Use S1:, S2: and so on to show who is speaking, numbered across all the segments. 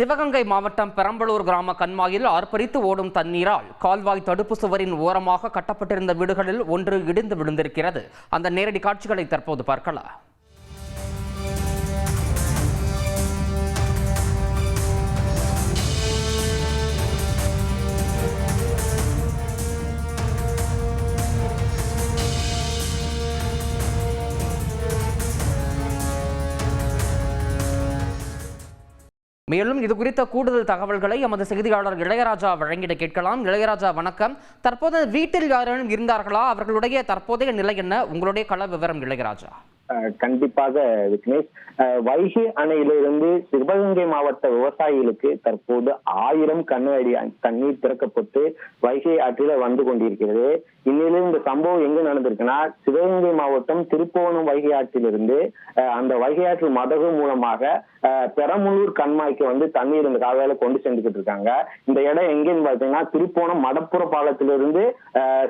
S1: சிவகங்கை மாவட்டம் பெரம்பலூர் கிராம கண்மாயில் ஆர்ப்பரித்து ஓடும் தண்ணீரால் கால்வாய் தடுப்பு சுவரின் ஓரமாக கட்டப்பட்டிருந்த வீடுகளில் ஒன்று இடிந்து விழுந்திருக்கிறது. அந்த நேரடி காட்சிகளை தற்போது பார்க்கலாம். மேலும் இது குறித்த கூடுதல் தகவல்களை எமது செய்தியாளர் இளையராஜா வழங்கிட கேட்கலாம். இளையராஜா வணக்கம். தற்போது வீட்டில் யாரேனும் இருந்தார்களா? அவர்களுடைய தற்போதைய நிலை என்ன? உங்களுடைய கள விவரம் இளையராஜா.
S2: கண்டிப்பாக விக்னேஷ். வைகை அணையிலிருந்து சிவகங்கை மாவட்ட விவசாயிகளுக்கு தற்போது ஆயிரம் கண்ணடி தண்ணீர் திறக்கப்பட்டு வைகை ஆற்றில வந்து கொண்டிருக்கிறது. இந்நிலையில் இந்த சம்பவம் எங்க நடந்திருக்குன்னா சிவகங்கை மாவட்டம் திருப்போணம் வைகை ஆற்றிலிருந்து அந்த வைகை ஆற்று மதகு மூலமாக பெரம்பலூர் கண்மாய்க்கு வந்து தண்ணீர் இந்த காலையில கொண்டு சென்றுகிட்டு இருக்காங்க. இந்த இடம் எங்கேன்னு பாத்தீங்கன்னா திருப்போணம் மடப்புற பாலத்திலிருந்து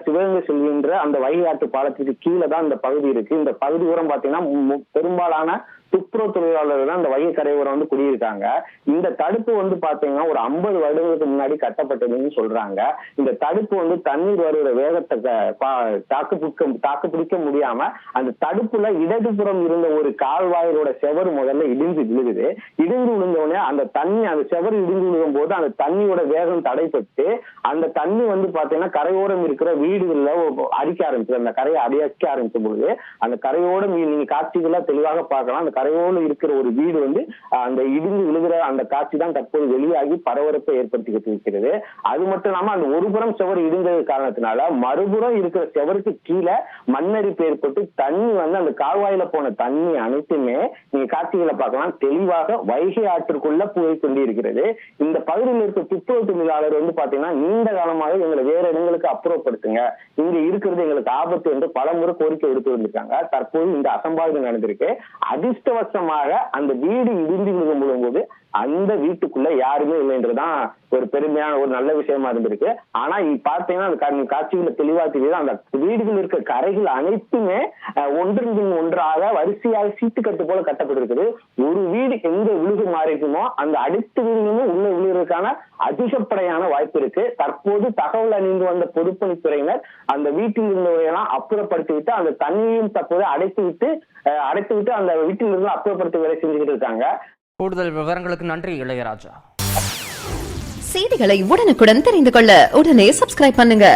S2: சிவகங்கை செல்கின்ற அந்த வைகை ஆற்று பாலத்துக்கு கீழே தான் இந்த பகுதி இருக்கு. இந்த பகுதி உரம் பாத்தீங்கன்னா மு- பெரும்பாலான துப்புரவு தொழிலாளர்கள் தான் இந்த வைகை கரையோரம் வந்து குடியிருக்காங்க. இந்த தடுப்பு வந்து பாத்தீங்கன்னா ஒரு ஐம்பது வருடங்களுக்கு முன்னாடி கட்டப்பட்டதுன்னு சொல்றாங்க. இந்த தடுப்பு வந்து தண்ணீர் வருகிற வேகத்தை பா- தாக்கு பிடிக்க தாக்கு பிடிக்க முடியாம அந்த தடுப்புல இடதுபுறம் இருந்த ஒரு கால்வாயிலோட செவரு முதல்ல இடிஞ்சு விழுகுது. இடிஞ்சு விழுந்த உடனே அந்த தண்ணி அந்த செவரு இடிஞ்சு விழுகும் போது அந்த தண்ணியோட வேகம் தடைப்பட்டு அந்த தண்ணி வந்து பாத்தீங்கன்னா கரையோரம் இருக்கிற வீடுகள்ல அடிக்க ஆரம்பிச்சு அந்த கரையை அடிக்க ஆரம்பிச்ச போது அந்த கரையோட நீ- நீங்க காட்சிகளா தெளிவாக பார்க்கலாம். அந்த கரையோடு இருக்கிற ஒரு வீடு வந்து அந்த இடிந்து விழுகிற அந்த காட்சி தான் தற்போது வெளியாகி பரபரப்பை ஏற்படுத்திக்கிட்டு இருக்கிறது. அது மட்டும் இல்லாம அந்த ஒரு புறம் செவர் இடிந்தது காரணத்தினால மறுபுறம் இருக்கிற செவருக்கு கீழே மண்ணரிப்பு ஏற்பட்டு தண்ணி வந்து அந்த கால்வாயில போன தண்ணி அனைத்துமே நீங்க காட்சிகளை பார்க்கலாம். தெளிவாக வைகை ஆற்றுக்குள்ள போய் கொண்டு இருக்கிறது இந்த பகுதியில் இருக்க துப்புரவு தொழிலாளர் வந்து பாத்தீங்கன்னா நீண்ட காலமாக எங்களை வேற இடங்களுக்கு அப்புறப்படுத்துங்க. இங்க இருக்கிறது எங்களுக்கு ஆபத்து என்று பலமுறை கோரிக்கை விடுத்து வந்திருக்காங்க. தற்போது இந்த அசம்பாவிதம் நடந்திருக்கு. அதிர்ஷ்ட அதிர்ஷ்டவசமாக அந்த வீடு இடிந்து விழுகும் போது அந்த வீட்டுக்குள்ள யாருமே இல்லைன்றதுதான் ஒரு பெருமையான ஒரு நல்ல விஷயமா இருந்திருக்கு. ஆனா பாத்தீங்கன்னா அந்த காட்சிகளை தெளிவா தெரியுது. அந்த வீடுகள் இருக்க கரைகள் அனைத்துமே ஒன்றின் பின் ஒன்றாக வரிசையாக சீட்டுக்கட்டு போல கட்டப்பட்டிருக்குது. ஒரு வீடு எங்க விழுகு மாறிக்குமோ அந்த அடுத்த வீடுகளுமே உள்ள விழுகிறதுக்கான அதிகப்படையான வாய்ப்பு இருக்கு. தற்போது தகவல் அணிந்து வந்த பொதுப்பணித்துறையினர் அந்த வீட்டில் இருந்தவரையெல்லாம் அப்புறப்படுத்தி விட்டு அந்த தண்ணியையும் தற்போது அடைத்து விட்டு அடைத்து விட்டு அந்த வீட்டில் இருந்து அப்புறப்படுத்தி வேலை செஞ்சுக்கிட்டு இருக்காங்க.
S1: கூடுதல் விவரங்களுக்கு நன்றி இளையராஜா.
S3: செய்திகளை உடனுக்குடன் தெரிந்து கொள்ள உடனே சப்ஸ்கிரைப் பண்ணுங்க.